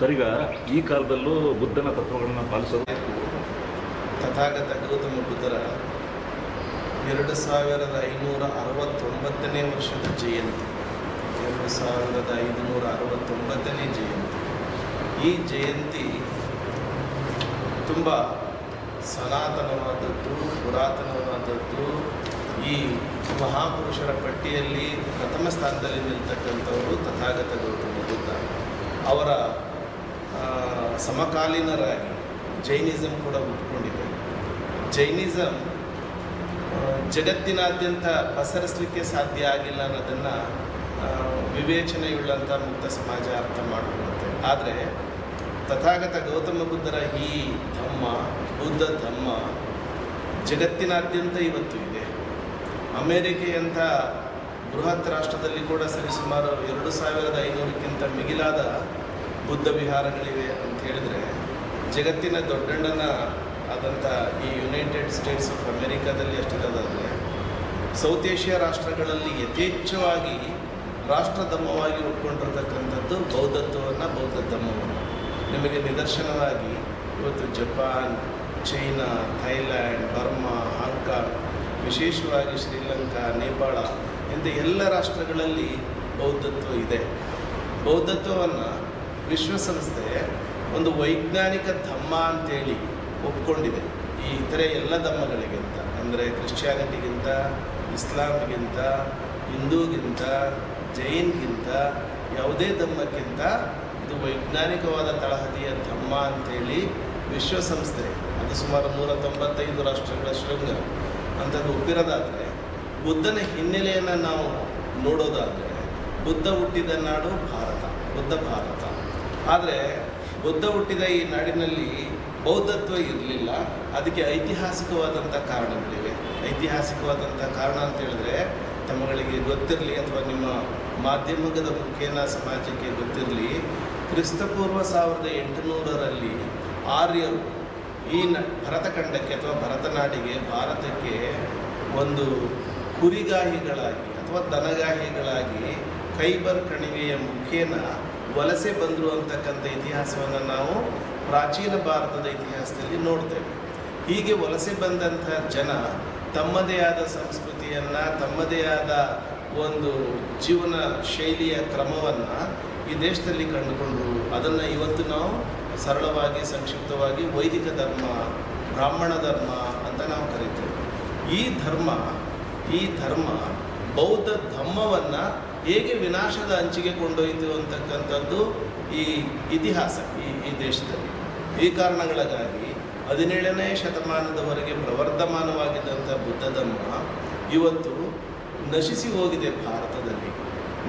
ಸರಿಗ ಈ ಕಾಲದಲ್ಲೂ ಬುದ್ಧನ ತತ್ವಗಳನ್ನು ಪಾಲಿಸೋದು? ತಥಾಗತ ಗೌತಮ ಬುದ್ಧರ ಎರಡು ಸಾವಿರದ ಐನೂರ ಅರವತ್ತೊಂಬತ್ತನೇ ವರ್ಷದ ಜಯಂತಿ. ಎರಡು ಸಾವಿರದ ಐದುನೂರ ಅರವತ್ತೊಂಬತ್ತನೇ ಜಯಂತಿ. ಈ ಜಯಂತಿ ತುಂಬ ಸನಾತನವಾದದ್ದು, ಪುರಾತನವಾದದ್ದು. ಈ ಮಹಾಪುರುಷರ ಪಟ್ಟಿಯಲ್ಲಿ ಪ್ರಥಮ ಸ್ಥಾನದಲ್ಲಿ ನಿಲ್ತಕ್ಕಂಥವರು ತಥಾಗತ ಗೌತಮ ಬುದ್ಧ. ಅವರ ಸಮಕಾಲೀನರಾಗಿ ಜೈನಿಸಂ ಕೂಡ ಹುಟ್ಕೊಂಡಿದೆ. ಜೈನಿಸಂ ಜಗತ್ತಿನಾದ್ಯಂತ ಪಸರಿಸಲಿಕ್ಕೆ ಸಾಧ್ಯ ಆಗಿಲ್ಲ ಅನ್ನೋದನ್ನು ವಿವೇಚನೆಯುಳ್ಳಂಥ ಮುಕ್ತ ಸಮಾಜ ಅರ್ಥ ಮಾಡಿಕೊಳ್ಳುತ್ತೆ. ಆದರೆ, ತಥಾಗತ ಗೌತಮ ಬುದ್ಧರ ಈ ಧಮ್ಮ, ಬುದ್ಧ ಧಮ್ಮ, ಜಗತ್ತಿನಾದ್ಯಂತ ಇವತ್ತು ಇದೆ. ಅಮೇರಿಕೆಯಂಥ ಬೃಹತ್ ರಾಷ್ಟ್ರದಲ್ಲಿ ಕೂಡ ಸರಿಸುಮಾರು ಎರಡು ಸಾವಿರದ ಐನೂರಕ್ಕಿಂತ ಮಿಗಿಲಾದ ಬುದ್ಧ ವಿಹಾರಗಳಿವೆ ಅಂತ ಹೇಳಿದರೆ, ಜಗತ್ತಿನ ದೊಡ್ಡಣ್ಣನ ಆದಂಥ ಈ ಯುನೈಟೆಡ್ ಸ್ಟೇಟ್ಸ್ ಆಫ್ ಅಮೇರಿಕಾದಲ್ಲಿ ಎಷ್ಟಿರೋದಾದರೆ ಸೌತ್ ಏಷ್ಯಾ ರಾಷ್ಟ್ರಗಳಲ್ಲಿ ಯಥೇಚ್ಛವಾಗಿ ರಾಷ್ಟ್ರಧರ್ಮವಾಗಿ ಉಟ್ಕೊಂಡಿರ್ತಕ್ಕಂಥದ್ದು ಬೌದ್ಧತ್ವವನ್ನು ಬೌದ್ಧ ಧರ್ಮವನ್ನು ನಿಮಗೆ ನಿದರ್ಶನವಾಗಿ ಇವತ್ತು Japan, China, Thailand, Burma, Hong Kong, ವಿಶೇಷವಾಗಿ ಶ್ರೀಲಂಕಾ, ನೇಪಾಳ ಇಂಥ ಎಲ್ಲ ರಾಷ್ಟ್ರಗಳಲ್ಲಿ ಬೌದ್ಧತ್ವ ಇದೆ. ಬೌದ್ಧತ್ವವನ್ನು ವಿಶ್ವಸಂಸ್ಥೆ ಒಂದು ವೈಜ್ಞಾನಿಕ ಧಮ್ಮ ಅಂತೇಳಿ ಒಪ್ಕೊಂಡಿದೆ. ಈ ಇತರೆ ಎಲ್ಲ ಧಮ್ಮಗಳಿಗಿಂತ ಅಂದರೆ ಕ್ರಿಶ್ಚಿಯಾನಿಟಿಗಿಂತ ಇಸ್ಲಾಮ್ಗಿಂತ ಹಿಂದೂಗಿಂತ, ಜೈನ್ಗಿಂತ, ಯಾವುದೇ ಧಮ್ಮಕ್ಕಿಂತ ಇದು ವೈಜ್ಞಾನಿಕವಾದ ತಳಹದಿಯ ಧಮ್ಮ ಅಂತೇಳಿ ವಿಶ್ವಸಂಸ್ಥೆ ಅದು ಸುಮಾರು ನೂರ ತೊಂಬತ್ತೈದು ರಾಷ್ಟ್ರಗಳ ಶೃಂಗ, ಅಂಥದ್ದು ಒಪ್ಪಿರೋದಾದರೆ, ಬುದ್ಧನ ಹಿನ್ನೆಲೆಯನ್ನು ನಾವು ನೋಡೋದಾದರೆ, ಬುದ್ಧ ಹುಟ್ಟಿದ ನಾಡು ಭಾರತ, ಬುದ್ಧ ಭಾರತ. ಆದರೆ ಬುದ್ಧ ಹುಟ್ಟಿದ ಈ ನಾಡಿನಲ್ಲಿ ಬೌದ್ಧತ್ವ ಇರಲಿಲ್ಲ. ಅದಕ್ಕೆ ಐತಿಹಾಸಿಕವಾದಂಥ ಕಾರಣಗಳಿವೆ. ಐತಿಹಾಸಿಕವಾದಂಥ ಕಾರಣ ಅಂತ ಹೇಳಿದ್ರೆ ತಮ್ಮಗಳಿಗೆ ಗೊತ್ತಿರಲಿ ಅಥವಾ ನಿಮ್ಮ ಮಾಧ್ಯಮದ ಮುಖೇನ ಸಮಾಜಕ್ಕೆ ಗೊತ್ತಿರಲಿ, ಕ್ರಿಸ್ತಪೂರ್ವ ಸಾವಿರದ ಎಂಟುನೂರರಲ್ಲಿ ಆರ್ಯರು ಈ ನ, ಭರತಖಂಡಕ್ಕೆ ಅಥವಾ ಭರತನಾಡಿಗೆ ಭಾರತಕ್ಕೆ ಒಂದು ಕುರಿಗಾಹಿಗಳಾಗಿ ಅಥವಾ ದನಗಾಹಿಗಳಾಗಿ ಕೈಬರ್ ಕಣಿವೆಯ ಮುಖೇನ ವಲಸೆ ಬಂದರು ಅಂತಕ್ಕಂಥ ಇತಿಹಾಸವನ್ನು ನಾವು ಪ್ರಾಚೀನ ಭಾರತದ ಇತಿಹಾಸದಲ್ಲಿ ನೋಡ್ತೇವೆ. ಹೀಗೆ ವಲಸೆ ಬಂದಂಥ ಜನ ತಮ್ಮದೇ ಆದ ಸಂಸ್ಕೃತಿಯನ್ನು, ತಮ್ಮದೇ ಆದ ಒಂದು ಜೀವನ ಶೈಲಿಯ ಕ್ರಮವನ್ನು ಈ ದೇಶದಲ್ಲಿ ಕಂಡುಕೊಂಡರು ಅದನ್ನು ಇವತ್ತು ನಾವು ಸರಳವಾಗಿ, ಸಂಕ್ಷಿಪ್ತವಾಗಿ ವೈದಿಕ ಧರ್ಮ, ಬ್ರಾಹ್ಮಣ ಧರ್ಮ ಅಂತ ನಾವು ಕರಿತೇವೆ. ಈ ಧರ್ಮ ಈ ಧರ್ಮ ಬೌದ್ಧ ಧಮ್ಮವನ್ನು ಹೇಗೆ ವಿನಾಶದ ಅಂಚಿಗೆ ಕೊಂಡೊಯ್ತು ಅಂತಕ್ಕಂಥದ್ದು ಈ ಇತಿಹಾಸ, ಈ ಈ ದೇಶದಲ್ಲಿ. ಈ ಕಾರಣಗಳಿಗಾಗಿ ಹದಿನೇಳನೇ ಶತಮಾನದವರೆಗೆ ಪ್ರವರ್ಧಮಾನವಾಗಿದ್ದಂಥ ಬುದ್ಧ ಧರ್ಮ ಇವತ್ತು ನಶಿಸಿ ಹೋಗಿದೆ ಭಾರತದಲ್ಲಿ.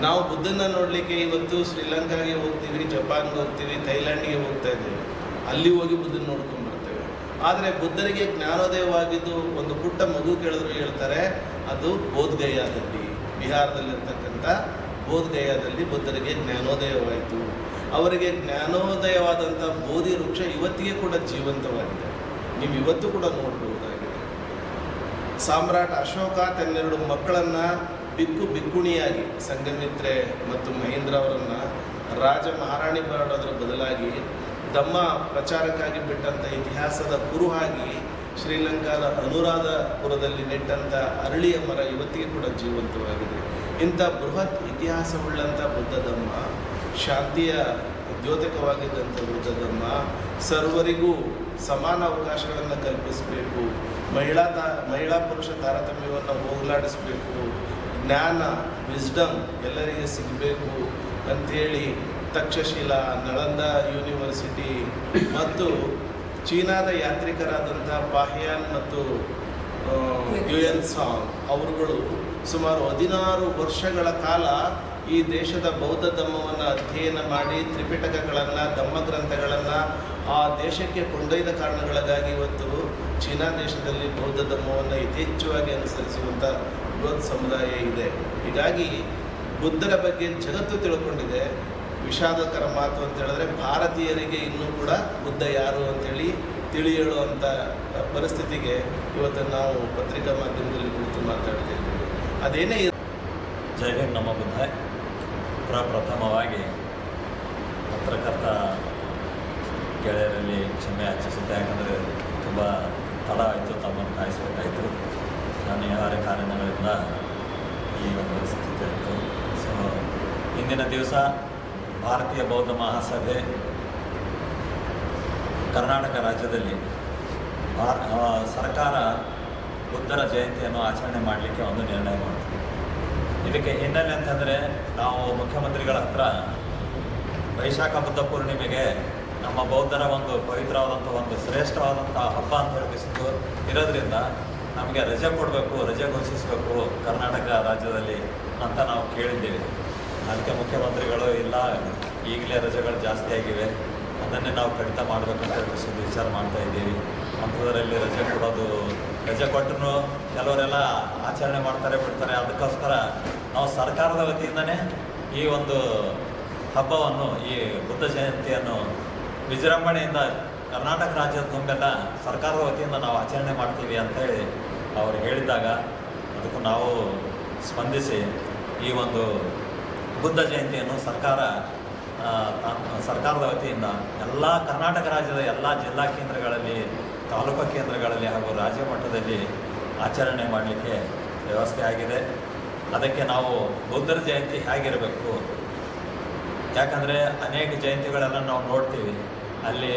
ನಾವು ಬುದ್ಧನ ನೋಡಲಿಕ್ಕೆ ಇವತ್ತು ಶ್ರೀಲಂಕಾಗೆ ಹೋಗ್ತೀವಿ, ಜಪಾನ್ಗೆ ಹೋಗ್ತೀವಿ, ಥೈಲ್ಯಾಂಡ್ಗೆ ಹೋಗ್ತಾ ಇದ್ದೀವಿ. ಅಲ್ಲಿ ಹೋಗಿ ಬುದ್ಧನ ನೋಡ್ಕೊಂಡು ಆದರೆ ಬುದ್ಧರಿಗೆ ಜ್ಞಾನೋದಯವಾಗಿದ್ದು ಒಂದು ಪುಟ್ಟ ಮಗು ಕೇಳಿದ್ರು ಹೇಳ್ತಾರೆ, ಅದು ಬೋಧ್ಗಯಾದಲ್ಲಿ. ಬಿಹಾರದಲ್ಲಿರ್ತಕ್ಕಂಥ ಬೋಧ್ಗಯಾದಲ್ಲಿ ಬುದ್ಧರಿಗೆ ಜ್ಞಾನೋದಯವಾಯಿತು. ಅವರಿಗೆ ಜ್ಞಾನೋದಯವಾದಂಥ ಬೋಧಿ ವೃಕ್ಷ ಇವತ್ತಿಗೆ ಕೂಡ ಜೀವಂತವಾಗಿದೆ. ನೀವು ಇವತ್ತು ಕೂಡ ನೋಡಬಹುದಾಗಿದೆ. ಸಾಮ್ರಾಟ್ ಅಶೋಕ ತನ್ನೆರಡು ಮಕ್ಕಳನ್ನು ಬಿಕ್ಕು ಬಿಕ್ಕುಣಿಯಾಗಿ ಸಂಗಮಿತ್ರೆ ಮತ್ತು ಮಹೇಂದ್ರ ಅವರನ್ನು ರಾಜ ಮಹಾರಾಣಿ ಬರೋದರ ಬದಲಾಗಿ ದಮ್ಮ ಪ್ರಚಾರಕ್ಕಾಗಿ ಬಿಟ್ಟಂಥ ಇತಿಹಾಸದ ಕುರುಹಾಗಿ ಶ್ರೀಲಂಕಾದ ಅನುರಾಧಪುರದಲ್ಲಿ ನೆಟ್ಟಂಥ ಅರಳಿಯ ಮರ ಇವತ್ತಿಗೆ ಕೂಡ ಜೀವಂತವಾಗಿದೆ. ಇಂಥ ಬೃಹತ್ ಇತಿಹಾಸವುಳ್ಳಂಥ ಬುದ್ಧ ಧರ್ಮ ಶಾಂತಿಯ ದ್ಯೋತಕವಾಗಿದ್ದಂಥ ಬುದ್ಧ ಧರ್ಮ ಸರ್ವರಿಗೂ ಸಮಾನ ಅವಕಾಶಗಳನ್ನು ಕಲ್ಪಿಸಬೇಕು, ಮಹಿಳಾ ತಾ, ಮಹಿಳಾ ಪುರುಷ ತಾರತಮ್ಯವನ್ನು ಹೋಗಲಾಡಿಸಬೇಕು, ಜ್ಞಾನ ವಿಸ್ಡಮ್ ಎಲ್ಲರಿಗೆ ಸಿಗಬೇಕು ಅಂಥೇಳಿ ತಕ್ಷಶಿಲಾ, ನಳಂದ ಯೂನಿವರ್ಸಿಟಿ ಮತ್ತು ಚೀನಾದ ಯಾತ್ರಿಕರಾದಂಥ ಪಾಹಿಯಾನ್ ಮತ್ತು ಯು ಸಾಂಗ್ ಅವರುಗಳು ಸುಮಾರು ಹದಿನಾರು ವರ್ಷಗಳ ಕಾಲ ಈ ದೇಶದ ಬೌದ್ಧ ಧರ್ಮವನ್ನು ಅಧ್ಯಯನ ಮಾಡಿ ತ್ರಿಪಿಟಕಗಳನ್ನು ಧಮ್ಮ ಗ್ರಂಥಗಳನ್ನು ಆ ದೇಶಕ್ಕೆ ಕೊಂಡೊಯ್ದ ಕಾರಣಗಳಿಗಾಗಿ ಇವತ್ತು ಚೀನಾ ದೇಶದಲ್ಲಿ ಬೌದ್ಧ ಧರ್ಮವನ್ನು ಯಥೇಚ್ಛವಾಗಿ ಅನುಸರಿಸುವಂಥ ಬೃಹತ್ ಸಮುದಾಯ ಇದೆ. ಹೀಗಾಗಿ ಬುದ್ಧರ ಬಗ್ಗೆ ಜಗತ್ತು ತಿಳ್ಕೊಂಡಿದೆ. ವಿಷಾದಕರ ಮಾತು ಅಂತ ಹೇಳಿದ್ರೆ ಭಾರತೀಯರಿಗೆ ಇನ್ನೂ ಕೂಡ ಬುದ್ಧ ಯಾರು ಅಂತೇಳಿ ತಿಳಿ ಹೇಳುವಂಥ ಪರಿಸ್ಥಿತಿಗೆ ಇವತ್ತು ನಾವು ಪತ್ರಿಕಾ ಮಾಧ್ಯಮದಲ್ಲಿ ಕುರಿತು ಮಾತಾಡ್ತಾ ಇದ್ದೀವಿ. ಅದೇನೇ ಜೈ ಹಿಂದ್ ನಮ್ಮ ಬುದ್ಧ. ಪ್ರಪ್ರಥಮವಾಗಿ ಪತ್ರಕರ್ತ ಗೆಳೆಯರಲ್ಲಿ ಕ್ಷಮೆ ಯಾಚಿಸುತ್ತೆ ಯಾಕಂದರೆ ತುಂಬ ತಡ ಆಯಿತು ತಮ್ಮನ್ನು ಕಾಯಿಸಬೇಕಾಯಿತು. ಅನಿವಾರ್ಯ ಕಾರಣಗಳಿಂದ ಈ ಒಂದು ಸ್ಥಿತಿ ಆಯಿತು. ಸೊ ಇಂದಿನ ದಿವಸ ಭಾರತೀಯ ಬೌದ್ಧ ಮಹಾಸಭೆ ಕರ್ನಾಟಕ ರಾಜ್ಯದಲ್ಲಿ ಸರ್ಕಾರ ಬುದ್ಧರ ಜಯಂತಿಯನ್ನು ಆಚರಣೆ ಮಾಡಲಿಕ್ಕೆ ಒಂದು ನಿರ್ಣಯ ಮಾಡ್ತೀವಿ ಇದಕ್ಕೆ ಹಿನ್ನೆಲೆ ಅಂತಂದರೆ ನಾವು ಮುಖ್ಯಮಂತ್ರಿಗಳ ಹತ್ರ ವೈಶಾಖ ಬುದ್ಧ ಪೂರ್ಣಿಮೆಗೆ ನಮ್ಮ ಬೌದ್ಧರ ಒಂದು ಪವಿತ್ರವಾದಂಥ ಒಂದು ಶ್ರೇಷ್ಠವಾದಂಥ ಹಬ್ಬ ಅಂತ ಹೇಳಿಸಿದ್ದು ಇರೋದ್ರಿಂದ ನಮಗೆ ರಜೆ ಕೊಡಬೇಕು, ರಜೆ ಘೋಷಿಸಬೇಕು ಕರ್ನಾಟಕ ರಾಜ್ಯದಲ್ಲಿ ಅಂತ ನಾವು ಕೇಳಿದ್ದೀವಿ. ಅದಕ್ಕೆ ಮುಖ್ಯಮಂತ್ರಿಗಳು, ಇಲ್ಲ, ಈಗಲೇ ರಜೆಗಳು ಜಾಸ್ತಿ ಆಗಿವೆ. ಅದನ್ನೇ ನಾವು ಕಡಿತ ಮಾಡಬೇಕಂತ ಹೇಳಿಸಿದ್ದು ವಿಚಾರ ಮಾಡ್ತಾ ಇದ್ದೀವಿ. ಅಂಥದ್ರಲ್ಲಿ ರಜೆ ಕೊಡೋದು, ರಜೆ ಕೊಟ್ಟರು ಕೆಲವರೆಲ್ಲ ಆಚರಣೆ ಮಾಡ್ತಾರೆ, ಬಿಡ್ತಾರೆ. ಅದಕ್ಕೋಸ್ಕರ ನಾವು ಸರ್ಕಾರದ ವತಿಯಿಂದನೇ ಈ ಒಂದು ಹಬ್ಬವನ್ನು, ಈ ಬುದ್ಧ ಜಯಂತಿಯನ್ನು ವಿಜೃಂಭಣೆಯಿಂದ ಕರ್ನಾಟಕ ರಾಜ್ಯದ ತುಂಬೆಲ್ಲ ಸರ್ಕಾರದ ವತಿಯಿಂದ ನಾವು ಆಚರಣೆ ಮಾಡ್ತೀವಿ ಅಂತೇಳಿ ಅವರು ಹೇಳಿದಾಗ ಅದಕ್ಕೂ ನಾವು ಸ್ಪಂದಿಸಿ ಈ ಒಂದು ಬುದ್ಧ ಜಯಂತಿಯನ್ನು ಸರ್ಕಾರ ಸರ್ಕಾರದ ವತಿಯಿಂದ ಎಲ್ಲ ಕರ್ನಾಟಕ ರಾಜ್ಯದ ಎಲ್ಲ ಜಿಲ್ಲಾ ಕೇಂದ್ರಗಳಲ್ಲಿ, ತಾಲೂಕು ಕೇಂದ್ರಗಳಲ್ಲಿ ಹಾಗೂ ರಾಜ್ಯ ಮಟ್ಟದಲ್ಲಿ ಆಚರಣೆ ಮಾಡಲಿಕ್ಕೆ ವ್ಯವಸ್ಥೆ ಆಗಿದೆ. ಅದಕ್ಕೆ ನಾವು ಬುದ್ಧರ ಜಯಂತಿ ಹೇಗಿರಬೇಕು? ಯಾಕಂದರೆ ಅನೇಕ ಜಯಂತಿಗಳೆಲ್ಲ ನಾವು ನೋಡ್ತೀವಿ. ಅಲ್ಲಿ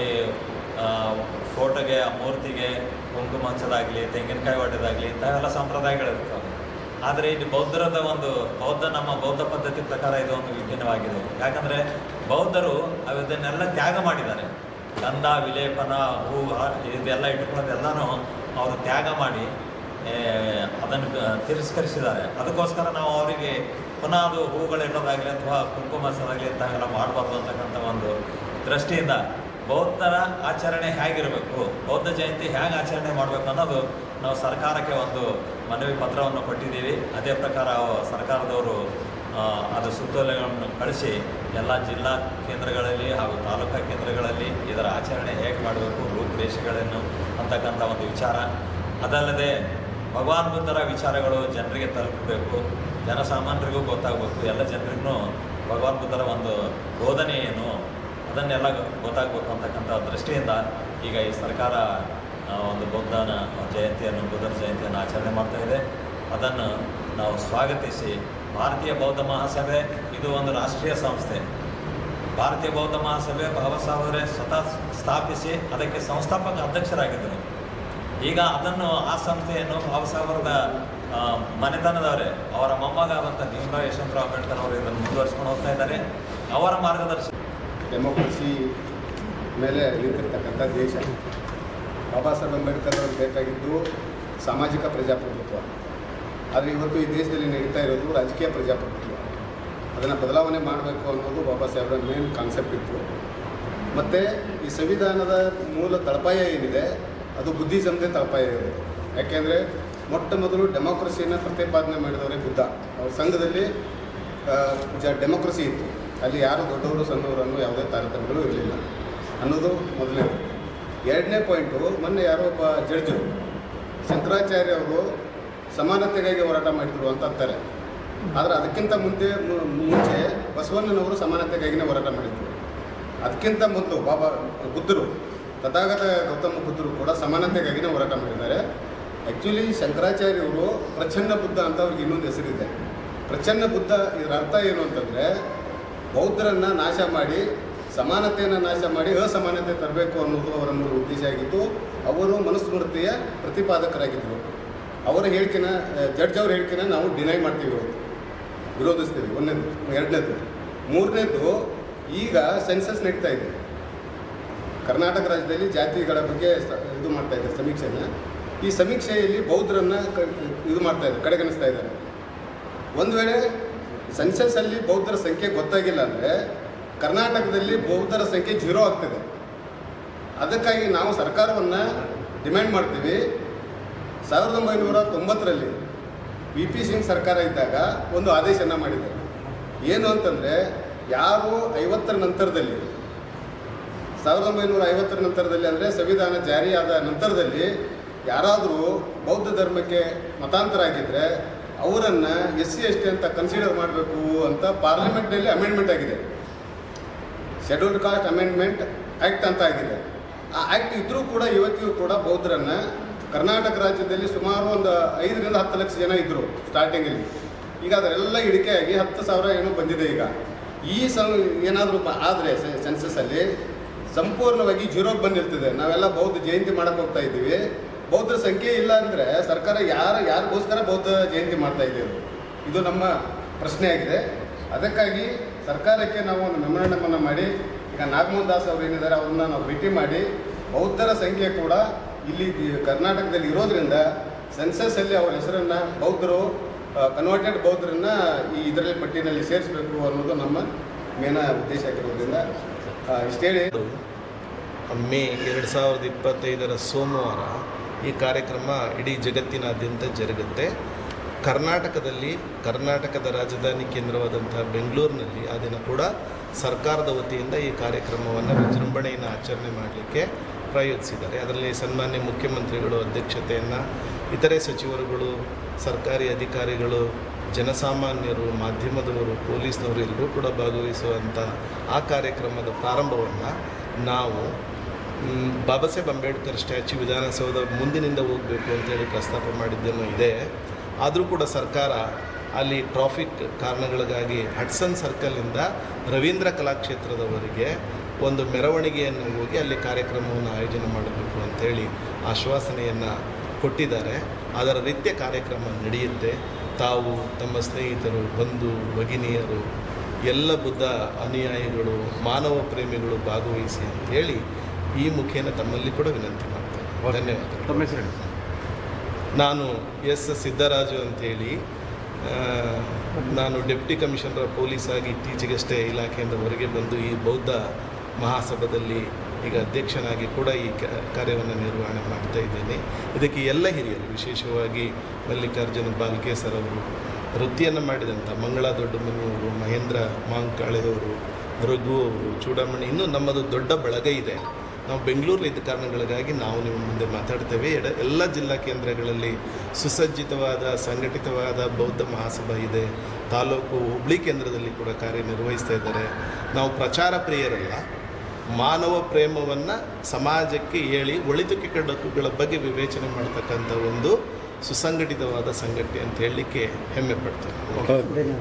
ಫೋಟೋಗೆ ಆ ಮೂರ್ತಿಗೆ ಕುಂಕುಮಂಚದಾಗಲಿ ತೆಂಗಿನಕಾಯಿ ಹೊಡೆದಾಗಲಿ ಇಂಥವೆಲ್ಲ ಸಂಪ್ರದಾಯಗಳಿರ್ತವೆ. ಆದರೆ ಇದು ಬೌದ್ಧರದ ಒಂದು ಬೌದ್ಧ ನಮ್ಮ ಬೌದ್ಧ ಪದ್ಧತಿ ಪ್ರಕಾರ ಇದು ಒಂದು ವಿಭಿನ್ನವಾಗಿದೆ. ಯಾಕಂದರೆ ಬೌದ್ಧರು ಅದನ್ನೆಲ್ಲ ತ್ಯಾಗ ಮಾಡಿದ್ದಾರೆ. ಗಂಧ, ವಿಲೇಪನ, ಹೂ ಇದೆಲ್ಲ ಇಟ್ಟುಕೊಳ್ಳೋದೆಲ್ಲನೂ ಅವರು ತ್ಯಾಗ ಮಾಡಿ ಅದನ್ನು ತಿರಸ್ಕರಿಸಿದ್ದಾರೆ. ಅದಕ್ಕೋಸ್ಕರ ನಾವು ಅವರಿಗೆ ಪುನಃ ಅದು ಹೂಗಳಿಡೋದಾಗಲಿ ಅಥವಾ ಕುಂಕುಮ ಅಂತ ಎಲ್ಲ ಮಾಡಬಾರ್ದು ಅಂತಕ್ಕಂಥ ಒಂದು ದೃಷ್ಟಿಯಿಂದ ಬೌದ್ಧರ ಆಚರಣೆ ಹೇಗಿರಬೇಕು? ಬೌದ್ಧ ಜಯಂತಿ ಹೇಗೆ ಆಚರಣೆ ಮಾಡಬೇಕು ಅನ್ನೋದು ನಾವು ಸರ್ಕಾರಕ್ಕೆ ಒಂದು ಮನವಿ ಪತ್ರವನ್ನು ಕೊಟ್ಟಿದ್ದೀವಿ. ಅದೇ ಪ್ರಕಾರ ಸರ್ಕಾರದವರು ಅದು ಸುತ್ತೋಲೆಗಳನ್ನು ಕಳಿಸಿ ಎಲ್ಲ ಜಿಲ್ಲಾ ಕೇಂದ್ರಗಳಲ್ಲಿ ಹಾಗೂ ತಾಲೂಕಾ ಕೇಂದ್ರಗಳಲ್ಲಿ ಇದರ ಆಚರಣೆ ಹೇಗೆ ಮಾಡಬೇಕು, ರೂಪುರೇಷೆಗಳನ್ನು ಅಂತಕ್ಕಂಥ ಒಂದು ವಿಚಾರ. ಅದಲ್ಲದೆ ಭಗವಾನ್ ಬುದ್ಧರ ವಿಚಾರಗಳು ಜನರಿಗೆ ತಲುಪಬೇಕು. ಜನಸಾಮಾನ್ಯರಿಗೂ ಗೊತ್ತಾಗಬೇಕು. ಎಲ್ಲ ಜನರಿಗೂ ಭಗವಾನ್ ಬುದ್ಧರ ಒಂದು ಬೋಧನೆ ಏನು ಅದನ್ನೆಲ್ಲ ಗೊತ್ತಾಗಬೇಕು ಅಂತಕ್ಕಂಥ ದೃಷ್ಟಿಯಿಂದ ಈಗ ಈ ಸರ್ಕಾರ ಒಂದು ಬೌದ್ಧನ, ಜಯಂತಿಯನ್ನು ಬುದ್ಧನ ಜಯಂತಿಯನ್ನು ಆಚರಣೆ ಮಾಡ್ತಾ ಇದೆ. ಅದನ್ನು ನಾವು ಸ್ವಾಗತಿಸಿ. ಭಾರತೀಯ ಬೌದ್ಧ ಮಹಾಸಭೆ, ಇದು ಒಂದು ರಾಷ್ಟ್ರೀಯ ಸಂಸ್ಥೆ. ಭಾರತೀಯ ಬೌದ್ಧ ಮಹಾಸಭೆ, ಬಾಬಾ ಸ್ವತಃ ಸ್ಥಾಪಿಸಿ ಅದಕ್ಕೆ ಸಂಸ್ಥಾಪಕ ಅಧ್ಯಕ್ಷರಾಗಿದ್ದರು. ಈಗ ಅದನ್ನು ಆ ಸಂಸ್ಥೆಯನ್ನು ಬಾಬಾ ಮನೆತನದವರೇ, ಅವರ ಮೊಮ್ಮಗಾದಂಥ ಭೀಮರಾವ್ ಯಶವಂತರಾವ್ ಅಂಬೇಡ್ಕರ್ ಅವರು ಇದನ್ನು ಮುಂದುವರಿಸ್ಕೊಂಡು ಹೋಗ್ತಾ ಇದ್ದಾರೆ. ಅವರ ಮಾರ್ಗದರ್ಶನ ಡೆಮೋಕ್ರಸಿ ಮೇಲೆ ನಿಂತಿರ್ತಕ್ಕಂಥ ದೇಶ. ಬಾಬಾ ಸಾಹೇಬ್ ಅಂಬೇಡ್ಕರ್ ಅವ್ರಿಗೆ ಬೇಕಾಗಿದ್ದು ಸಾಮಾಜಿಕ ಪ್ರಜಾಪ್ರಭುತ್ವ. ಆದರೆ ಇವತ್ತು ಈ ದೇಶದಲ್ಲಿ ನಡೀತಾ ಇರೋದು ರಾಜಕೀಯ ಪ್ರಜಾಪ್ರಭುತ್ವ. ಅದನ್ನು ಬದಲಾವಣೆ ಮಾಡಬೇಕು ಅನ್ನೋದು ಬಾಬಾ ಸಾಹೇಬ್ರ ಮೇನ್ ಕಾನ್ಸೆಪ್ಟ್ ಇತ್ತು. ಮತ್ತು ಈ ಸಂವಿಧಾನದ ಮೂಲ ತಳಪಾಯ ಏನಿದೆ, ಅದು ಬುದ್ಧಿಸಮ್ದೇ ತಳಪಾಯ ಇರೋದು. ಯಾಕೆಂದರೆ ಮೊಟ್ಟ ಮೊದಲು ಡೆಮೋಕ್ರಸಿಯನ್ನು ಪ್ರತಿಪಾದನೆ ಮಾಡಿದವರೇ ಬುದ್ಧ. ಅವ್ರ ಸಂಘದಲ್ಲಿ ಡೆಮೋಕ್ರಸಿ ಇತ್ತು. ಅಲ್ಲಿ ಯಾರು ದೊಡ್ಡವರು, ಸಣ್ಣವರು ಅನ್ನೋ ಯಾವುದೇ ತಾರತಮ್ಯಗಳು ಇರಲಿಲ್ಲ. ಅನ್ನೋದು ಮೊದಲನೇದು ಎರಡನೇ ಪಾಯಿಂಟು, ಮೊನ್ನೆ ಯಾರೋ ಒಬ್ಬ ಜಡ್ಜು ಶಂಕರಾಚಾರ್ಯ ಅವರು ಸಮಾನತೆಗಾಗಿ ಹೋರಾಟ ಮಾಡಿದರು ಅಂತ ಅಂತಾರೆ. ಆದರೆ ಅದಕ್ಕಿಂತ ಮುಂದೆ ಮುಂಚೆ ಬಸವಣ್ಣನವರು ಸಮಾನತೆಗಾಗಿನೇ ಹೋರಾಟ ಮಾಡಿದ್ರು. ಅದಕ್ಕಿಂತ ಮೊದಲು ಬಾಬಾ ಬುದ್ಧರು, ತಥಾಗತ ಗೌತಮ ಬುದ್ಧರು ಕೂಡ ಸಮಾನತೆಗಾಗಿನೇ ಹೋರಾಟ ಮಾಡಿದ್ದಾರೆ. ಆ್ಯಕ್ಚುಲಿ ಶಂಕರಾಚಾರ್ಯವರು ಪ್ರಚನ್ನ ಬುದ್ಧ ಅಂತ ಅವ್ರಿಗೆ ಇನ್ನೊಂದು ಹೆಸರಿದೆ. ಪ್ರಚನ್ನ ಬುದ್ಧ ಇದರ ಅರ್ಥ ಏನು ಅಂತಂದರೆ ಬೌದ್ಧರನ್ನು ನಾಶ ಮಾಡಿ, ಸಮಾನತೆಯನ್ನು ನಾಶ ಮಾಡಿ ಅಸಮಾನತೆ ತರಬೇಕು ಅನ್ನೋದು ಅವರ ಮೂಲ ಉದ್ದೇಶ ಆಗಿತ್ತು. ಅವರು ಮನುಸ್ಮೃತಿಯ ಪ್ರತಿಪಾದಕರಾಗಿದ್ದರು ಅವರ ಹೇಳಿಕೆನ ಜಡ್ಜ್ ಅವ್ರ ಹೇಳಿಕೆನ ನಾವು ಡಿನೈ ಮಾಡ್ತೀವಿ ವಿರೋಧಿಸ್ತೀವಿ. ಒಂದನೇದು, ಎರಡನೇದು. ಮೂರನೇದು, ಈಗ ಸೆನ್ಸಸ್ ನಡೀತಾ ಇದೆ. ಕರ್ನಾಟಕ ರಾಜ್ಯದಲ್ಲಿ ಜಾತಿಗಳ ಬಗ್ಗೆ ಇದು ಮಾಡ್ತಾ ಇದ್ದಾರೆ ಸಮೀಕ್ಷೆನ. ಈ ಸಮೀಕ್ಷೆಯಲ್ಲಿ ಬೌದ್ಧರನ್ನು ಇದು ಮಾಡ್ತಾ ಇದ್ದಾರೆ ಕಡೆಗಣಿಸ್ತಾ ಇದ್ದಾರೆ. ಒಂದು ವೇಳೆ ಸೆನ್ಸಸ್ಸಲ್ಲಿ ಬೌದ್ಧರ ಸಂಖ್ಯೆ ಗೊತ್ತಾಗಿಲ್ಲ ಅಂದರೆ ಕರ್ನಾಟಕದಲ್ಲಿ ಬೌದ್ಧರ ಸಂಖ್ಯೆ ಜೀರೋ ಆಗ್ತದೆ. ಅದಕ್ಕಾಗಿ ನಾವು ಸರ್ಕಾರವನ್ನು ಡಿಮ್ಯಾಂಡ್ ಮಾಡ್ತೀವಿ. ಸಾವಿರದ ಒಂಬೈನೂರ ತೊಂಬತ್ತರಲ್ಲಿ ವಿ ಪಿ ಸಿಂಗ್ ಸರ್ಕಾರ ಇದ್ದಾಗ ಒಂದು ಆದೇಶನ ಮಾಡಿದೆ. ಏನು ಅಂತಂದರೆ ಯಾರು ಐವತ್ತರ ನಂತರದಲ್ಲಿ, ಸಾವಿರದ ಒಂಬೈನೂರ ಐವತ್ತರ ನಂತರದಲ್ಲಿ ಅಂದರೆ ಸಂವಿಧಾನ ಜಾರಿಯಾದ ನಂತರದಲ್ಲಿ ಯಾರಾದರೂ ಬೌದ್ಧ ಧರ್ಮಕ್ಕೆ ಮತಾಂತರ ಆಗಿದ್ದರೆ ಅವರನ್ನು ಎಸ್ ಸಿ ಎಸ್ ಟಿ ಅಂತ ಕನ್ಸಿಡರ್ ಮಾಡಬೇಕು ಅಂತ ಪಾರ್ಲಿಮೆಂಟ್ನಲ್ಲಿ ಅಮೆಂಡ್ಮೆಂಟ್ ಆಗಿದೆ. ಶೆಡ್ಯೂಲ್ಡ್ ಕಾಸ್ಟ್ ಅಮೆಂಡ್ಮೆಂಟ್ ಆ್ಯಕ್ಟ್ ಅಂತ ಆಗಿದೆ. ಆ ಆ್ಯಕ್ಟ್ ಇದ್ದರೂ ಕೂಡ ಇವತ್ತಿಗೂ ಕೂಡ ಬೌದ್ಧರನ್ನು ಕರ್ನಾಟಕ ರಾಜ್ಯದಲ್ಲಿ ಸುಮಾರು ಒಂದು ಐದರಿಂದ ಹತ್ತು ಲಕ್ಷ ಜನ ಇದ್ದರು ಸ್ಟಾರ್ಟಿಂಗಲ್ಲಿ ಈಗ ಅದರೆಲ್ಲ ಇಳಿಕೆಯಾಗಿ ಹತ್ತು ಸಾವಿರ ಏನೋ ಬಂದಿದೆ ಈಗ. ಈ ಸಂ ಏನಾದರೂ ಆದರೆ ಸೆನ್ಸಸ್ಸಲ್ಲಿ ಸಂಪೂರ್ಣವಾಗಿ ಜೀರೋಗೆ ಬಂದಿರ್ತದೆ. ನಾವೆಲ್ಲ ಬೌದ್ಧ ಜಯಂತಿ ಮಾಡೋಕ್ಕೆ ಹೋಗ್ತಾ ಇದ್ದೀವಿ. ಬೌದ್ಧರ ಸಂಖ್ಯೆ ಇಲ್ಲ ಅಂದರೆ ಸರ್ಕಾರ ಯಾರು, ಯಾರಿಗೋಸ್ಕರ ಬೌದ್ಧ ಜಯಂತಿ ಮಾಡ್ತಾ ಇದೆಯೋ ಇದು ನಮ್ಮ ಪ್ರಶ್ನೆ ಆಗಿದೆ. ಅದಕ್ಕಾಗಿ ಸರ್ಕಾರಕ್ಕೆ ನಾವು ಒಂದು ಮೆಮೊರಂಡಮನ್ನು ಮಾಡಿ, ಈಗ ನಾಗಮೋಹನ್ ದಾಸ್ ಅವರು ಏನಿದ್ದಾರೆ ಅವ್ರನ್ನ ನಾವು ಭೇಟಿ ಮಾಡಿ, ಬೌದ್ಧರ ಸಂಖ್ಯೆ ಕೂಡ ಇಲ್ಲಿ ಕರ್ನಾಟಕದಲ್ಲಿ ಇರೋದ್ರಿಂದ ಸೆನ್ಸಸ್ಸಲ್ಲಿ ಅವರ ಹೆಸರನ್ನು ಬೌದ್ಧರು ಕನ್ವರ್ಟೆಡ್ ಬೌದ್ಧರನ್ನ ಈ ಇದರಲ್ಲಿ ಪಟ್ಟಿನಲ್ಲಿ ಸೇರಿಸಬೇಕು ಅನ್ನೋದು ನಮ್ಮ ಮೇನ ಉದ್ದೇಶ ಆಗಿರೋದ್ರಿಂದ ಇಷ್ಟೇ ಮೇ ಎರಡು ಸಾವಿರದ ಇಪ್ಪತ್ತೈದರ ಸೋಮವಾರ ಈ ಕಾರ್ಯಕ್ರಮ ಇಡೀ ಜಗತ್ತಿನಾದ್ಯಂತ ಜರುಗುತ್ತೆ. ಕರ್ನಾಟಕದಲ್ಲಿ ಕರ್ನಾಟಕದ ರಾಜಧಾನಿ ಕೇಂದ್ರವಾದಂಥ ಬೆಂಗಳೂರಿನಲ್ಲಿ ಆ ದಿನ ಕೂಡ ಸರ್ಕಾರದ ವತಿಯಿಂದ ಈ ಕಾರ್ಯಕ್ರಮವನ್ನು ವಿಜೃಂಭಣೆಯನ್ನು ಆಚರಣೆ ಮಾಡಲಿಕ್ಕೆ ಪ್ರಾಯೋಜಿಸಿದ್ದಾರೆ ಅದರಲ್ಲಿ ಸನ್ಮಾನ್ಯ ಮುಖ್ಯಮಂತ್ರಿಗಳು, ಅಧ್ಯಕ್ಷತೆಯನ್ನು, ಇತರೆ ಸಚಿವರುಗಳು, ಸರ್ಕಾರಿ ಅಧಿಕಾರಿಗಳು, ಜನಸಾಮಾನ್ಯರು, ಮಾಧ್ಯಮದವರು, ಪೊಲೀಸ್ನವರು ಎಲ್ಲರೂ ಕೂಡ ಭಾಗವಹಿಸುವಂಥ ಆ ಕಾರ್ಯಕ್ರಮದ ಪ್ರಾರಂಭವನ್ನು ನಾವು ಬಾಬಾ ಸಾಹೇಬ್ ಅಂಬೇಡ್ಕರ್ ಸ್ಟ್ಯಾಚ್ಯೂ ವಿಧಾನಸೌಧ ಮುಂದಿನಿಂದ ಹೋಗಬೇಕು ಅಂತೇಳಿ ಪ್ರಸ್ತಾಪ ಮಾಡಿದ್ದೇನೋ ಇದೆ. ಆದರೂ ಕೂಡ ಸರ್ಕಾರ ಅಲ್ಲಿ ಟ್ರಾಫಿಕ್ ಕಾರಣಗಳಿಗಾಗಿ ಹಡ್ಸನ್ ಸರ್ಕಲಿಂದ ರವೀಂದ್ರ ಕಲಾಕ್ಷೇತ್ರದವರೆಗೆ ಒಂದು ಮೆರವಣಿಗೆಯನ್ನು ಹೋಗಿ ಅಲ್ಲಿ ಕಾರ್ಯಕ್ರಮವನ್ನು ಆಯೋಜನೆ ಮಾಡಬೇಕು ಅಂತೇಳಿ ಆಶ್ವಾಸನೆಯನ್ನು ಕೊಟ್ಟಿದ್ದಾರೆ. ಅದರ ರೀತಿಯ ಕಾರ್ಯಕ್ರಮ ನಡೆಯುತ್ತೆ. ತಾವು ತಮ್ಮ ಸ್ನೇಹಿತರು, ಬಂಧು, ಭಗಿನಿಯರು, ಎಲ್ಲ ಬುದ್ಧ ಅನುಯಾಯಿಗಳು, ಮಾನವ ಪ್ರೇಮಿಗಳು ಭಾಗವಹಿಸಿ ಅಂತೇಳಿ ಈ ಮುಖೇನ ತಮ್ಮಲ್ಲಿ ಕೂಡ ವಿನಂತಿ ಮಾಡ್ತೇನೆ. ಧನ್ಯವಾದ. ತಮ್ಮ ಹೆಸರು ನಾನು ಎಸ್ ಸಿದ್ದರಾಜು ಅಂತೇಳಿ ನಾನು ಡೆಪ್ಟಿ ಕಮಿಷನರ್ ಪೊಲೀಸ್ ಆಗಿ ಇತ್ತೀಚೆಗಷ್ಟೇ ಇಲಾಖೆಯಿಂದ ಹೊರಗೆ ಬಂದು ಈ ಬೌದ್ಧ ಮಹಾಸಭಾದಲ್ಲಿ ಈಗ ಅಧ್ಯಕ್ಷನಾಗಿ ಕೂಡ ಈ ಕ- ಕಾರ್ಯವನ್ನು ನಿರ್ವಹಣೆ ಮಾಡ್ತಾ ಇದ್ದೇನೆ. ಇದಕ್ಕೆ ಎಲ್ಲ ಹಿರಿಯರು ವಿಶೇಷವಾಗಿ ಮಲ್ಲಿಕಾರ್ಜುನ ಬಾಲ್ಕೆ ಸರ್ ಅವರು ವೃತ್ತಿಯನ್ನು ಮಾಡಿದಂಥ ಮಂಗಳ ದೊಡ್ಡಮನಿಯವರು ಮಹೇಂದ್ರ ಮಾಂಕಾಳೆಯವರು ರಘು ಅವರು ಚೂಡಾಮಣಿ ಇನ್ನೂ ನಮ್ಮದು ದೊಡ್ಡ ಬಳಗ ಇದೆ. ನಾವು ಬೆಂಗಳೂರಲ್ಲಿ ಇದ್ದ ಕಾರಣಗಳಿಗಾಗಿ ನಾವು ನಿಮ್ಮ ಮುಂದೆ ಮಾತಾಡ್ತೇವೆ. ಎಡ, ಎಲ್ಲ ಜಿಲ್ಲಾ ಕೇಂದ್ರಗಳಲ್ಲಿ ಸುಸಜ್ಜಿತವಾದ, ಸಂಘಟಿತವಾದ ಬೌದ್ಧ ಮಹಾಸಭಾ ಇದೆ. ತಾಲೂಕು ಹುಬ್ಳಿ ಕೇಂದ್ರದಲ್ಲಿ ಕೂಡ ಕಾರ್ಯನಿರ್ವಹಿಸ್ತಾ ಇದ್ದಾರೆ. ನಾವು ಪ್ರಚಾರ ಪ್ರಿಯರಲ್ಲ. ಮಾನವ ಪ್ರೇಮವನ್ನು ಸಮಾಜಕ್ಕೆ ಹೇಳಿ ಒಳಿತು ಕೆಡುಕುಗಳ ಬಗ್ಗೆ ವಿವೇಚನೆ ಮಾಡ್ತಕ್ಕಂಥ ಒಂದು ಸುಸಂಘಟಿತವಾದ ಸಂಘಟನೆ ಅಂತ ಹೇಳಲಿಕ್ಕೆ ಹೆಮ್ಮೆ ಪಡ್ತೇನೆ.